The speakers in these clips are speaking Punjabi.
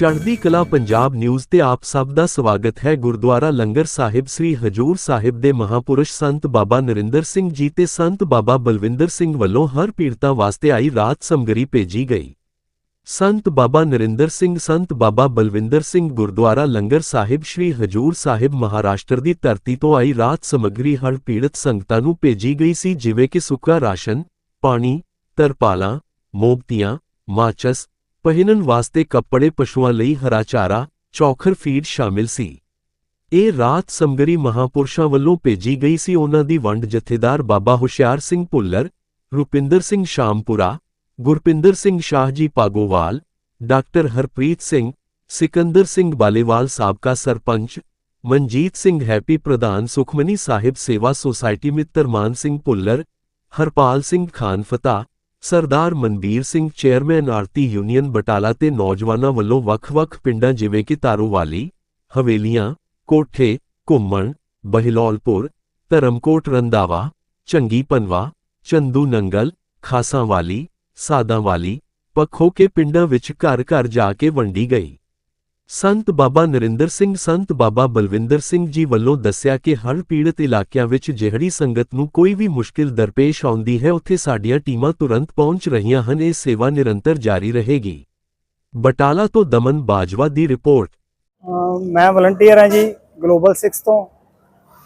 ਚੜ੍ਹਦੀ ਕਲਾ ਪੰਜਾਬ ਨਿਊਜ਼ ਤੇ ਆਪ ਸਭ ਦਾ ਸਵਾਗਤ ਹੈ। ਗੁਰਦੁਆਰਾ ਲੰਗਰ ਸਾਹਿਬ ਸ੍ਰੀ ਹਜੂਰ ਸਾਹਿਬ ਦੇ ਮਹਾਪੁਰਸ਼ ਸੰਤ ਬਾਬਾ ਨਰਿੰਦਰ ਸਿੰਘ ਜੀ ਤੇ ਸੰਤ ਬਾਬਾ ਬਲਵਿੰਦਰ ਸਿੰਘ ਵੱਲੋਂ ਹਰ ਪੀੜਤਾਂ ਵਾਸਤੇ ਆਈ ਰਾਤ ਸਮਗਰੀ ਭੇਜੀ ਗਈ। ਸੰਤ ਬਾਬਾ ਨਰਿੰਦਰ ਸਿੰਘ, ਸੰਤ ਬਾਬਾ ਬਲਵਿੰਦਰ ਸਿੰਘ ਗੁਰਦੁਆਰਾ ਲੰਗਰ ਸਾਹਿਬ ਸ੍ਰੀ ਹਜੂਰ ਸਾਹਿਬ ਮਹਾਰਾਸ਼ਟਰ ਦੀ ਧਰਤੀ ਤੋਂ ਆਈ ਰਾਤ ਸਮਗਰੀ ਹਰ ਪੀੜਤ ਸੰਗਤਾਂ ਨੂੰ ਭੇਜੀ ਗਈ ਸੀ। ਜਿਵੇਂ ਕਿ ਸੁੱਕਾ ਰਾਸ਼ਨ, ਪਾਣੀ, ਤਰਪਾਲਾਂ ਮੋਮਬਤੀਆਂ ਮਾਚਸ ਪਹਿਨਣ ਵਾਸਤੇ ਕੱਪੜੇ ਪਸ਼ੂਆਂ ਲਈ ਹਰਾ ਚਾਰਾ, ਚੌਖਰ ਫੀਡ ਸ਼ਾਮਿਲ ਸੀ। ਇਹ ਰਾਤ ਸਮਗਰੀ ਮਹਾਪੁਰਸ਼ਾਂ ਵੱਲੋਂ ਭੇਜੀ ਗਈ ਸੀ। ਉਹਨਾਂ ਦੀ ਵੰਡ ਜਥੇਦਾਰ ਬਾਬਾ ਹੁਸ਼ਿਆਰ ਸਿੰਘ ਭੁੱਲਰ, ਰੁਪਿੰਦਰ ਸਿੰਘ ਸ਼ਾਮਪੁਰਾ, ਗੁਰਪਿੰਦਰ ਸਿੰਘ ਸ਼ਾਹ ਜੀ ਪਾਗੋਵਾਲ, ਡਾਕਟਰ ਹਰਪ੍ਰੀਤ ਸਿੰਘ, ਸਿਕੰਦਰ ਸਿੰਘ ਬਾਲੇਵਾਲ ਸਾਬਕਾ ਸਰਪੰਚ, ਮਨਜੀਤ ਸਿੰਘ ਹੈਪੀ ਪ੍ਰਧਾਨ ਸੁਖਮਨੀ ਸਾਹਿਬ ਸੇਵਾ ਸੁਸਾਇਟੀ ਮਿੱਤਰ ਮਾਨ ਸਿੰਘ ਭੁੱਲਰ, ਹਰਪਾਲ ਸਿੰਘ ਖਾਨ ਫਤਾ ਸਰਦਾਰ ਮਨਬੀਰ ਸਿੰਘ, ਚੇਅਰਮੈਨ ਆਰਤੀ ਯੂਨੀਅਨ ਬਟਾਲਾ ਤੇ ਨੌਜਵਾਨਾਂ ਵੱਲੋਂ ਵੱਖ-ਵੱਖ ਪਿੰਡਾਂ ਜਿਵੇਂ ਕਿ ਤਾਰੋਵਾਲੀ, ਹਵੇਲੀਆਂ, ਕੋਠੇ, ਘੁੰਮਣ, ਬਹਿਲੌਲਪੁਰ, ਧਰਮਕੋਟ ਰੰਦਾਵਾ ਚੰਗੀ ਪਨਵਾ ਚੰਦੂ ਨੰਗਲ ਖਾਸਾਂਵਾਲੀ, ਸਾਦਾਂਵਾਲੀ ਪੱਖੋ ਕੇ ਪਿੰਡਾਂ ਵਿੱਚ ਘਰ-ਘਰ ਜਾ ਕੇ ਵੰਡੀ ਗਈ। ਸੰਤ ਬਾਬਾ ਨਰਿੰਦਰ ਸਿੰਘ, ਸੰਤ ਬਾਬਾ ਬਲਵਿੰਦਰ ਸਿੰਘ ਜੀ ਵੱਲੋਂ ਦੱਸਿਆ ਕਿ ਹੜ੍ਹ ਪੀੜਤ ਇਲਾਕਿਆਂ ਵਿੱਚ ਜਿਹੜੀ ਸੰਗਤ ਨੂੰ ਕੋਈ ਵੀ ਮੁਸ਼ਕਿਲ ਦਰਪੇਸ਼ ਆਉਂਦੀ ਹੈ, ਉੱਥੇ ਸਾਡੀਆਂ ਟੀਮਾਂ ਤੁਰੰਤ ਪਹੁੰਚ ਰਹੀਆਂ ਹਨ, ਇਹ ਸੇਵਾ ਨਿਰੰਤਰ ਜਾਰੀ ਰਹੇਗੀ। ਬਟਾਲਾ ਤੋਂ ਦਮਨ ਬਾਜਵਾ ਦੀ ਰਿਪੋਰਟ। ਮੈਂ ਵਲੰਟੀਅਰ ਹਾਂ ਜੀ, ਗਲੋਬਲ 6 ਤੋਂ।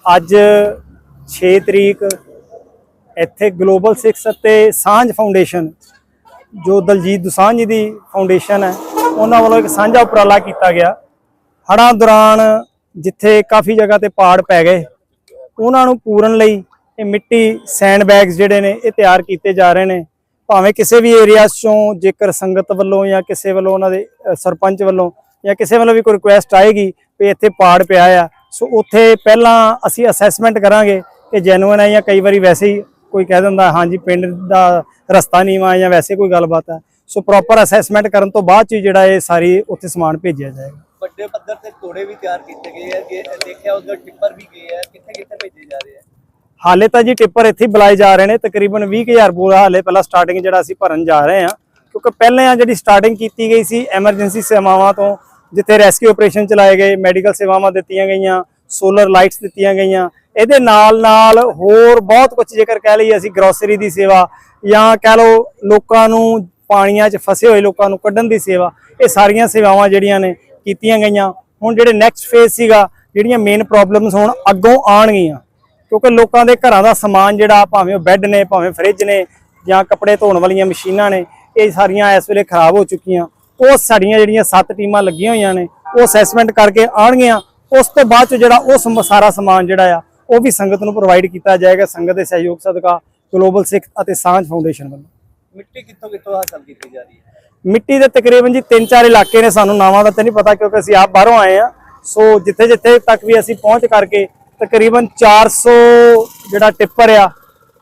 ਅੱਜ 6 ਤਰੀਕ ਇੱਥੇ ਗਲੋਬਲ 6 ਅਤੇ ਸਾਂਝ ਫਾਊਂਡੇਸ਼ਨ, ਜੋ ਦਲਜੀਤ ਦੁਸਾਂਝ ਜੀ ਦੀ ਫਾਊਂਡੇਸ਼ਨ ਹੈ ਉਹਨਾਂ ਵੱਲੋਂ ਇੱਕ ਸਾਂਝਾ ਉਪਰਾਲਾ ਕੀਤਾ ਗਿਆ। ਹੜ੍ਹਾਂ ਦੌਰਾਨ ਜਿੱਥੇ ਕਾਫੀ ਜਗ੍ਹਾ ਤੇ ਪਾੜ ਪੈ ਗਏ, ਉਹਨਾਂ ਨੂੰ ਪੂਰਨ ਲਈ ਇਹ ਮਿੱਟੀ ਸੈਂਡ ਬੈਗਸ ਜਿਹੜੇ ਨੇ ਇਹ ਤਿਆਰ ਕੀਤੇ ਜਾ ਰਹੇ ਨੇ। ਭਾਵੇਂ ਕਿਸੇ ਵੀ ਏਰੀਆ ਚੋਂ ਜੇਕਰ ਸੰਗਤ ਵੱਲੋਂ ਜਾਂ ਕਿਸੇ ਵੱਲੋਂ ਉਹਨਾਂ ਦੇ ਸਰਪੰਚ ਵੱਲੋਂ ਜਾਂ ਕਿਸੇ ਵੱਲੋਂ ਵੀ ਕੋਈ ਰਿਕੁਐਸਟ ਆਏਗੀ ਵੀ ਇੱਥੇ ਪਾੜ ਪਿਆ ਆ, ਸੋ ਉੱਥੇ ਪਹਿਲਾਂ ਅਸੀਂ ਅਸੈਸਮੈਂਟ ਕਰਾਂਗੇ ਕਿ ਜੈਨੂਇਨ ਹੈ ਜਾਂ ਕਈ ਵਾਰੀ ਵੈਸੇ ਹੀ ਕੋਈ ਕਹਿ ਦਿੰਦਾ, ਹਾਂਜੀ, ਪਿੰਡ ਦਾ ਰਸਤਾ ਨਹੀਂ ਹੈ ਜਾਂ ਵੈਸੇ ਕੋਈ ਗੱਲਬਾਤ ਹੈ ਸੋ ਪ੍ਰੋਪਰ ਅਸੈਸਮੈਂਟ ਕਰਨ ਤੋਂ ਬਾਅਦ ਚ ਜਿਹੜਾ ਇਹ ਸਾਰੀ ਉੱਥੇ ਸਮਾਨ ਭੇਜਿਆ ਜਾਏਗਾ। ਵੱਡੇ ਪੱਧਰ ਤੇ ਤੋੜੇ ਵੀ ਤਿਆਰ ਕੀਤੇ ਗਏ ਆ ਕਿ ਦੇਖਿਆ ਉਧਰ ਟਿੱਪਰ ਵੀ ਗਏ ਆ ਕਿੱਥੇ ਕਿੱਥੇ ਭੇਜੇ ਜਾ ਰਹੇ ਆ? ਹਾਲੇ ਤਾਂ ਜੀ ਟਿੱਪਰ ਇੱਥੇ ਬੁਲਾਏ ਜਾ ਰਹੇ ਨੇ ਤਕਰੀਬਨ 20000 ਬੋਰਾ ਹਾਲੇ ਪਹਿਲਾਂ ਸਟਾਰਟਿੰਗ ਜਿਹੜਾ ਅਸੀਂ ਭਰਨ ਜਾ ਰਹੇ ਹਾਂ। ਕਿਉਂਕਿ ਪਹਿਲਾਂ ਆ ਜਿਹੜੀ ਸਟਾਰਟਿੰਗ ਕੀਤੀ ਗਈ ਸੀ ਐਮਰਜੈਂਸੀ ਸੇਵਾਵਾਂ ਤੋਂ ਜਿੱਥੇ ਰੈਸਕਿਊ ਆਪਰੇਸ਼ਨ ਚਲਾਏ ਗਏ ਮੈਡੀਕਲ ਸੇਵਾਵਾਂ ਦਿੱਤੀਆਂ ਗਈਆਂ ਸੋਲਰ ਲਾਈਟਸ ਦਿੱਤੀਆਂ ਗਈਆਂ ਇਹਦੇ ਨਾਲ ਨਾਲ ਹੋਰ ਬਹੁਤ ਕੁਝ ਜੇਕਰ ਕਹਿ ਲਈਏ ਅਸੀਂ ਗਰੋਸਰੀ ਦੀ ਸੇਵਾ ਜਾਂ ਕਹਿ ਲਓ ਲੋਕਾਂ ਨੂੰ ਪਾਣੀਆਂ 'ਚ ਫਸੇ ਹੋਏ ਲੋਕਾਂ ਨੂੰ ਕੱਢਣ ਦੀ ਸੇਵਾ, ਇਹ ਸਾਰੀਆਂ ਸੇਵਾਵਾਂ ਜਿਹੜੀਆਂ ਨੇ ਕੀਤੀਆਂ ਗਈਆਂ। ਹੁਣ ਜਿਹੜੇ ਨੈਕਸਟ ਫੇਜ਼ ਸੀਗਾ, ਜਿਹੜੀਆਂ ਮੇਨ ਪ੍ਰੋਬਲਮਸ ਹੁਣ ਅੱਗੋਂ ਆਣਗੀਆਂ ਕਿਉਂਕਿ ਲੋਕਾਂ ਦੇ ਘਰਾਂ ਦਾ ਸਮਾਨ ਜਿਹੜਾ, ਭਾਵੇਂ ਉਹ ਬੈੱਡ ਨੇ, ਭਾਵੇਂ ਫਰਿੱਜ ਨੇ ਜਾਂ ਕੱਪੜੇ ਧੋਣ ਵਾਲੀਆਂ ਮਸ਼ੀਨਾਂ ਨੇ, ਇਹ ਸਾਰੀਆਂ ਇਸ ਵੇਲੇ ਖਰਾਬ ਹੋ ਚੁੱਕੀਆਂ। ਉਹ ਸਾਡੀਆਂ ਜਿਹੜੀਆਂ ਸੱਤ ਟੀਮਾਂ ਲੱਗੀਆਂ ਹੋਈਆਂ ਨੇ, ਉਹ ਅਸੈਸਮੈਂਟ ਕਰਕੇ ਆਣਗੀਆਂ ਉਸ ਤੋਂ ਬਾਅਦ ਚ ਜਿਹੜਾ ਉਹ ਸਮ- ਸਾਰਾ ਸਮਾਨ ਜਿਹੜਾ ਆ, ਉਹ ਵੀ ਸੰਗਤ ਨੂੰ ਪ੍ਰੋਵਾਈਡ ਕੀਤਾ ਜਾਏਗਾ। ਸੰਗਤ ਦੇ ਸਹਿਯੋਗ ਸਦਕਾ ਗਲੋਬਲ ਸਿੱਖ ਅਤੇ ਸਾਂਝ ਫਾਊਂਡੇਸ਼ਨ ਵੱਲੋਂ। ਮਿੱਟੀ ਕਿੱਥੋਂ ਕਿੱਥੋਂ ਹਾਸਲ ਕੀਤੀ ਜਾ ਰਹੀ ਹੈ? ਮਿੱਟੀ ਦੇ ਤਕਰੀਬਨ ਜੀ ਤਿੰਨ ਚਾਰ ਇਲਾਕੇ ਨੇ ਸਾਨੂੰ ਨਾਵਾਂ ਦਾ ਤੇ ਨਹੀਂ ਪਤਾ ਕਿਉਂਕਿ ਅਸੀਂ ਆਪ ਬਾਹਰੋਂ ਆਏ ਆ ਸੋ ਜਿੱਥੇ ਜਿੱਥੇ ਤੱਕ ਵੀ ਅਸੀਂ ਪਹੁੰਚ ਕਰਕੇ ਤਕਰੀਬਨ 400 ਜਿਹੜਾ ਟਿੱਪਰ ਆ,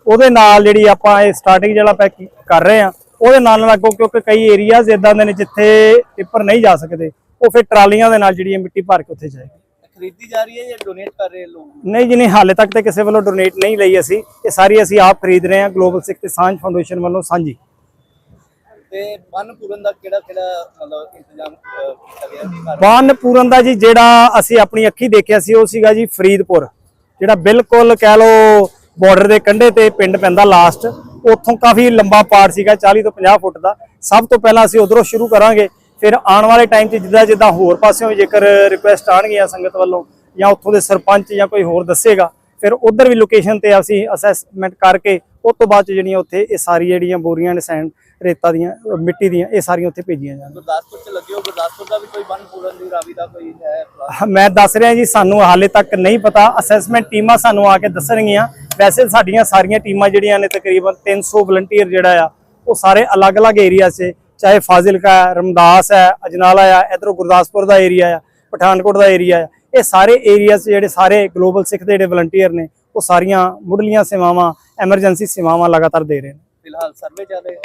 ਉਹਦੇ ਨਾਲ ਜਿਹੜੀ ਆਪਾਂ ਇਹ ਸਟਾਰਟਿੰਗ ਜਿਹੜਾ ਪੈਕ ਕਰ ਰਹੇ ਆ ਉਹਦੇ ਨਾਲ ਨਾਲ ਅੱਗੋਂ ਕਿਉਂਕਿ ਕਈ ਏਰੀਆਜ਼ ਇਦਾਂ ਦੇ ਨੇ ਜਿੱਥੇ ਟਿੱਪਰ ਨਹੀਂ ਜਾ ਸਕਦੇ, ਉਹ ਫਿਰ ਟਰਾਲੀਆਂ ਦੇ ਨਾਲ ਜਿਹੜੀ ਮਿੱਟੀ ਭਰ ਕੇ ਉੱਥੇ ਜਾਏਗੀ। ਖਰੀਦੀ ਜਾ ਰਹੀ ਹੈ ਜਾਂ ਡੋਨੇਟ ਕਰ ਰਹੇ ਲੋਕ? ਨਹੀਂ ਜੀ ਨਹੀਂ ਹਾਲੇ ਤੱਕ ਤੇ ਕਿਸੇ ਵੱਲੋਂ ਡੋਨੇਟ ਨਹੀਂ ਲਈ ਅਸੀਂ। ਇਹ ਸਾਰੀ ਅਸੀਂ ਆਪ ਖਰੀਦ ਰਹੇ ਹਾਂ ਗਲੋਬਲ ਸਿੱਖ ਤੇ ਸਾਂਝ ਫਾਊਂਡੇਸ਼ਨ ਵੱਲੋਂ। ਸਾਂਝੀ ਤੇ ਪੂਰਨ ਦਾ ਕਿਹੜਾ ਕਿਹੜਾ ਮਤਲਬ ਇੰਤਜ਼ਾਮ ਕੀਤਾ ਗਿਆ ਸੀ? ਬੰਨ ਪੂਰਨ ਦਾ ਜੀ ਜਿਹੜਾ ਅਸੀਂ ਆਪਣੀ ਅੱਖੀ ਦੇਖਿਆ ਸੀ ਉਹ ਸੀਗਾ ਜੀ ਫਰੀਦਪੁਰ। ਜਿਹੜਾ ਬਿਲਕੁਲ ਕਹਿ ਲਓ ਬਾਰਡਰ ਦੇ ਕੰਢੇ ਤੇ ਪਿੰਡ ਪੈਂਦਾ ਲਾਸਟ ਉੱਥੋਂ ਕਾਫੀ ਲੰਬਾ ਪਾੜ ਸੀਗਾ 40 ਤੋਂ 50 ਫੁੱਟ ਦਾ। ਸਭ ਤੋਂ ਪਹਿਲਾਂ ਅਸੀਂ ਉਧਰੋਂ ਸ਼ੁਰੂ ਕਰਾਂਗੇ। ਫਿਰ ਆਉਣ ਵਾਲੇ ਟਾਈਮ 'ਚ ਜਿੱਦਾਂ ਜਿੱਦਾਂ ਹੋਰ ਪਾਸਿਓਂ ਜੇਕਰ ਰਿਕੁਐਸਟ ਆਣਗੀਆਂ ਸੰਗਤ ਵੱਲੋਂ ਜਾਂ ਉੱਥੋਂ ਦੇ ਸਰਪੰਚ ਜਾਂ ਕੋਈ ਹੋਰ ਦੱਸੇਗਾ ਫਿਰ ਉਧਰ ਵੀ ਲੋਕੇਸ਼ਨ ਤੇ ਅਸੀਂ ਅਸੈਸਮੈਂਟ ਕਰਕੇ ਉਸ ਤੋਂ ਬਾਅਦ 'ਚ ਜਿਹੜੀਆਂ ਉੱਥੇ ਇਹ ਸਾਰੀ ਜਿਹੜੀਆਂ ਬੋਰੀਆਂ ਨੇ ਸੈਂਡ ਰੇਤਾ ਦੀਆਂ ਮਿੱਟੀ ਦੀਆਂ ਇਹ ਸਾਰੀਆਂ ਉੱਥੇ ਭੇਜੀਆਂ ਜਾਣ। ਗੁਰਦਾਸਪੁਰ ਚ ਲੱਗੇ ਹੋ? ਗੁਰਦਾਸਪੁਰ ਦਾ ਵੀ ਕੋਈ ਮਨ ਪੂਰਨ ਦੀ ਰਾਵੀ ਦਾ ਕੋਈ? ਹਾਂ, ਮੈਂ ਦੱਸ ਰਿਹਾ ਜੀ ਸਾਨੂੰ ਹਾਲੇ ਤੱਕ ਨਹੀਂ ਪਤਾ। ਅਸੈਸਮੈਂਟ ਟੀਮਾਂ ਸਾਨੂੰ ਆ ਕੇ ਦੱਸਣਗੀਆਂ। ਵੈਸੇ ਸਾਡੀਆਂ ਸਾਰੀਆਂ ਟੀਮਾਂ ਜਿਹੜੀਆਂ ਨੇ ਤਕਰੀਬਨ 300 ਵਲੰਟੀਅਰ ਜਿਹੜਾ ਆ ਉਹ ਸਾਰੇ ਅਲੱਗ-ਅਲੱਗ ਏਰੀਆ 'ਚ ਚਾਹੇ ਫਾਜ਼ਿਲਕਾ ਹੈ ਰਮਦਾਸ ਹੈ ਅਜਨਾਲਾ ਆ ਇਧਰੋਂ ਗੁਰਦਾਸਪੁਰ ਦਾ ਏਰੀਆ ਆ ਪਠਾਨਕੋਟ ਦਾ ਏਰੀਆ ਆ ਇਹ ਸਾਰੇ ਏਰੀਆ 'ਚ ਜਿਹੜੇ ਸਾਰੇ ਗਲੋਬਲ ਸਿੱਖ ਦੇ ਜਿਹੜੇ ਵਲੰਟੀਅਰ ਨੇ ਉਹ ਸਾਰੀਆਂ ਮੁੱਢਲੀਆਂ ਸੇਵਾਵਾਂ ਐਮਰਜੈਂਸੀ ਸੇਵਾਵਾਂ ਲਗਾਤਾਰ ਦੇ ਰਹੇ ਨੇ। ਫਿਲਹਾਲ ਸਰਵੇ ਚੱਲ ਰਿਹਾ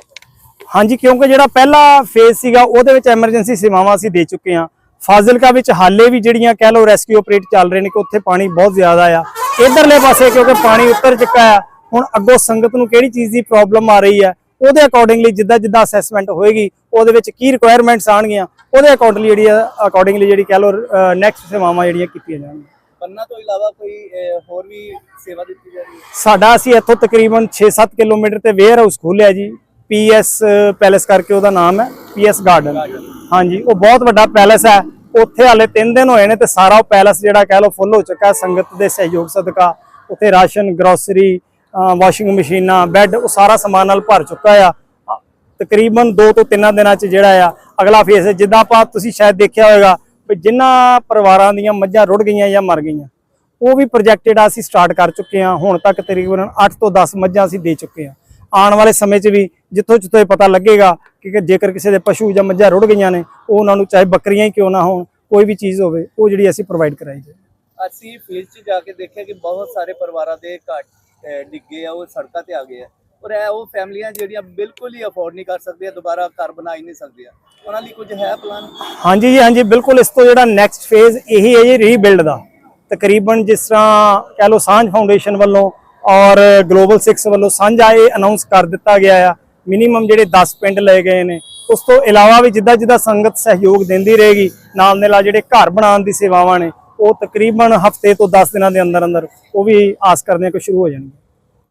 ਹਾਂਜੀ ਕਿਉਂਕਿ ਜਿਹੜਾ ਪਹਿਲਾ ਫੇਜ਼ ਸੀਗਾ ਉਹਦੇ ਵਿੱਚ ਐਮਰਜੈਂਸੀ ਸੇਵਾਵਾਂ ਅਸੀਂ ਦੇ ਚੁੱਕੇ ਹਾਂ। ਫਾਜ਼ਿਲਕਾ ਵਿੱਚ ਹਾਲੇ ਵੀ ਜਿਹੜੀਆਂ ਕਹਿ ਲਓ ਰੈਸਕਿਊ ਆਪਰੇਟ ਚੱਲ ਰਹੇ ਨੇ ਕਿ ਉੱਥੇ ਪਾਣੀ ਬਹੁਤ ਜ਼ਿਆਦਾ ਆ। ਇਧਰਲੇ ਪਾਸੇ ਕਿਉਂਕਿ ਪਾਣੀ ਉੱਤਰ ਚੁੱਕਾ ਆ ਹੁਣ ਅੱਗੋਂ ਸੰਗਤ ਨੂੰ ਕਿਹੜੀ ਚੀਜ਼ ਦੀ ਪ੍ਰੋਬਲਮ ਆ ਰਹੀ ਹੈ ਉਹਦੇ ਅਕੋਰਡਿੰਗਲੀ ਜਿੱਦਾਂ ਜਿੱਦਾਂ ਅਸੈਸਮੈਂਟ ਹੋਏਗੀ ਉਹਦੇ ਵਿੱਚ ਕੀ ਰਿਕੁਆਇਰਮੈਂਟਸ ਆਣਗੀਆਂ ਉਹਦੇ ਅਕੋਰਡਿੰਗਲੀ ਜਿਹੜੀ ਅਕੋਰਡਿੰਗਲੀ ਜਿਹੜੀ ਕਹਿ ਲਓ ਨੈਕਸਟ ਸੇਵਾਵਾਂ ਜਿਹੜੀਆਂ ਕੀਤੀਆਂ ਜਾਣਗੀਆਂ। ਪੰਨਾ ਤੋਂ ਇਲਾਵਾ ਕੋਈ ਹੋਰ ਵੀ ਸੇਵਾ ਦਿੱਤੀ ਜਾ ਰਹੀ ਹੈ? ਸਾਡਾ ਅਸੀਂ ਇੱਥੋਂ ਤਕਰੀਬਨ 6-7 ਕਿਲੋਮੀਟਰ ਤੇ ਵੇਅਰ ਹਾਊਸ ਖੋਲਿਆ ਜੀ। ਪੀਐਸ ਪੈਲੇਸ ਕਰਕੇ ਉਹਦਾ ਨਾਮ ਹੈ ਪੀਐਸ ਗਾਰਡਨ ਹਾਂਜੀ ਉਹ ਬਹੁਤ ਵੱਡਾ ਪੈਲੇਸ ਹੈ। ਉੱਥੇ ਹਾਲੇ 3 ਦਿਨ ਹੋਏ ਨੇ ਤੇ ਸਾਰਾ ਉਹ ਪੈਲੇਸ ਜਿਹੜਾ ਕਹਿ ਲਓ ਫੁੱਲ ਹੋ ਚੁੱਕਾ ਸੰਗਤ ਦੇ ਸਹਿਯੋਗ ਸਦਕਾ ਉੱਥੇ ਰਾਸ਼ਨ ਗਰੋਸਰੀ ਵਾਸ਼ਿੰਗ ਮਸ਼ੀਨਾਂ ਬੈੱਡ ਉਹ ਸਾਰਾ ਸਮਾਨ ਨਾਲ ਭਰ ਚੁੱਕਾ ਆ। ਤਕਰੀਬਨ 2 ਤੋਂ 3 ਦਿਨਾਂ ਚ ਜਿਹੜਾ ਆ, ਅਗਲਾ ਫੇਸ ਜਿੱਦਾਂ ਆਪਾਂ ਤੁਸੀਂ ਸ਼ਾਇਦ ਦੇਖਿਆ ਹੋਵੇਗਾ ਵੀ ਜਿਨ੍ਹਾਂ ਪਰਿਵਾਰਾਂ ਦੀਆਂ ਮੱਝਾਂ ਰੁੜ ਗਈਆਂ ਜਾਂ ਮਰ ਗਈਆਂ, ਉਹ ਵੀ ਪ੍ਰੋਜੈਕਟ ਜਿਹੜਾ ਅਸੀਂ ਸਟਾਰਟ ਕਰ ਚੁੱਕੇ ਹਾਂ ਹੁਣ ਤੱਕ ਤਕਰੀਬਨ 8 ਤੋਂ 10 ਮੱਝਾਂ ਅਸੀਂ ਦੇ ਚੁੱਕੇ ਹਾਂ ਆਉਣ ਵਾਲੇ ਸਮੇਂ 'ਚ ਵੀ ਜਿੱਥੋਂ ਜਿੱਥੋਂ ਇਹ ਪਤਾ ਲੱਗੇਗਾ ਕਿ ਜੇਕਰ ਕਿਸੇ ਦੇ ਪਸ਼ੂ ਜਾਂ ਮੱਝਾਂ ਰੁੜ ਗਈਆਂ ਨੇ, ਉਹ ਉਹਨਾਂ ਨੂੰ ਚਾਹੇ ਬੱਕਰੀਆਂ ਹੀ ਕਿਉਂ ਨਾ ਹੋਣ, ਕੋਈ ਵੀ ਚੀਜ਼ ਹੋਵੇ, ਉਹ ਜਿਹੜੀ ਅਸੀਂ ਪ੍ਰੋਵਾਈਡ ਕਰਾਈ ਜਾਏ। ਅਸੀਂ ਫੀਲਡ 'ਚ ਜਾ ਕੇ ਦੇਖਿਆ ਕਿ ਬਹੁਤ ਸਾਰੇ ਪਰਿਵਾਰਾਂ ਦੇ ਘਰ ਡਿੱਗੇ ਆ, ਉਹ ਸੜਕਾਂ ਤੇ ਆ ਗਏ ਆ। ਔਰ ਇਹ ਉਹ ਫੈਮਲੀਆਂ ਜਿਹੜੀਆਂ ਬਿਲਕੁਲ ਹੀ ਅਫੋਰਡ ਨਹੀਂ ਕਰ ਸਕਦੀਆਂ, ਦੁਬਾਰਾ ਘਰ ਬਣਾ ਹੀ ਨਹੀਂ ਸਕਦੀਆਂ। ਉਹਨਾਂ ਲਈ ਕੁਝ ਹੈ ਪਲਾਨ ਹਾਂਜੀ ਜੀ, ਹਾਂਜੀ, ਬਿਲਕੁਲ ਇਸ ਤੋਂ ਜਿਹੜਾ ਨੈਕਸਟ ਫੇਜ਼ ਇਹੀ ਹੈ ਜੀ ਰੀਬਿਲਡ ਦਾ। ਤਕਰੀਬਨ ਜਿਸ ਤਰ੍ਹਾਂ ਕਹਿ ਲਓ ਸਾਂਝ ਫਾਊਂਡੇਸ਼ਨ ਵੱਲੋਂ ਔਰ ਗਲੋਬਲ 6 ਵੱਲੋਂ ਸਾਂਝਾ ਇਹ ਅਨਾਉਂਸ ਕਰ ਦਿੱਤਾ ਗਿਆ ਆ। ਮਿਨੀਮਮ ਜਿਹੜੇ 10 ਪਿੰਡ ਲਏ ਗਏ ਨੇ, ਉਸ ਤੋਂ ਇਲਾਵਾ ਵੀ ਜਿੱਦਾਂ ਜਿੱਦਾਂ ਸੰਗਤ ਸਹਿਯੋਗ ਦਿੰਦੀ ਰਹੇਗੀ ਨਾਲ ਦੇ ਨਾਲ ਜਿਹੜੇ ਘਰ ਬਣਾਉਣ ਦੀ ਸੇਵਾਵਾਂ ਨੇ ਉਹ ਤਕਰੀਬਨ ਹਫ਼ਤੇ ਤੋਂ 10 ਦਿਨਾਂ ਦੇ ਅੰਦਰ ਅੰਦਰ ਉਹ ਵੀ ਆਸ ਕਰਦੇ ਆ ਕਿ ਸ਼ੁਰੂ ਹੋ ਜਾਣਗੇ।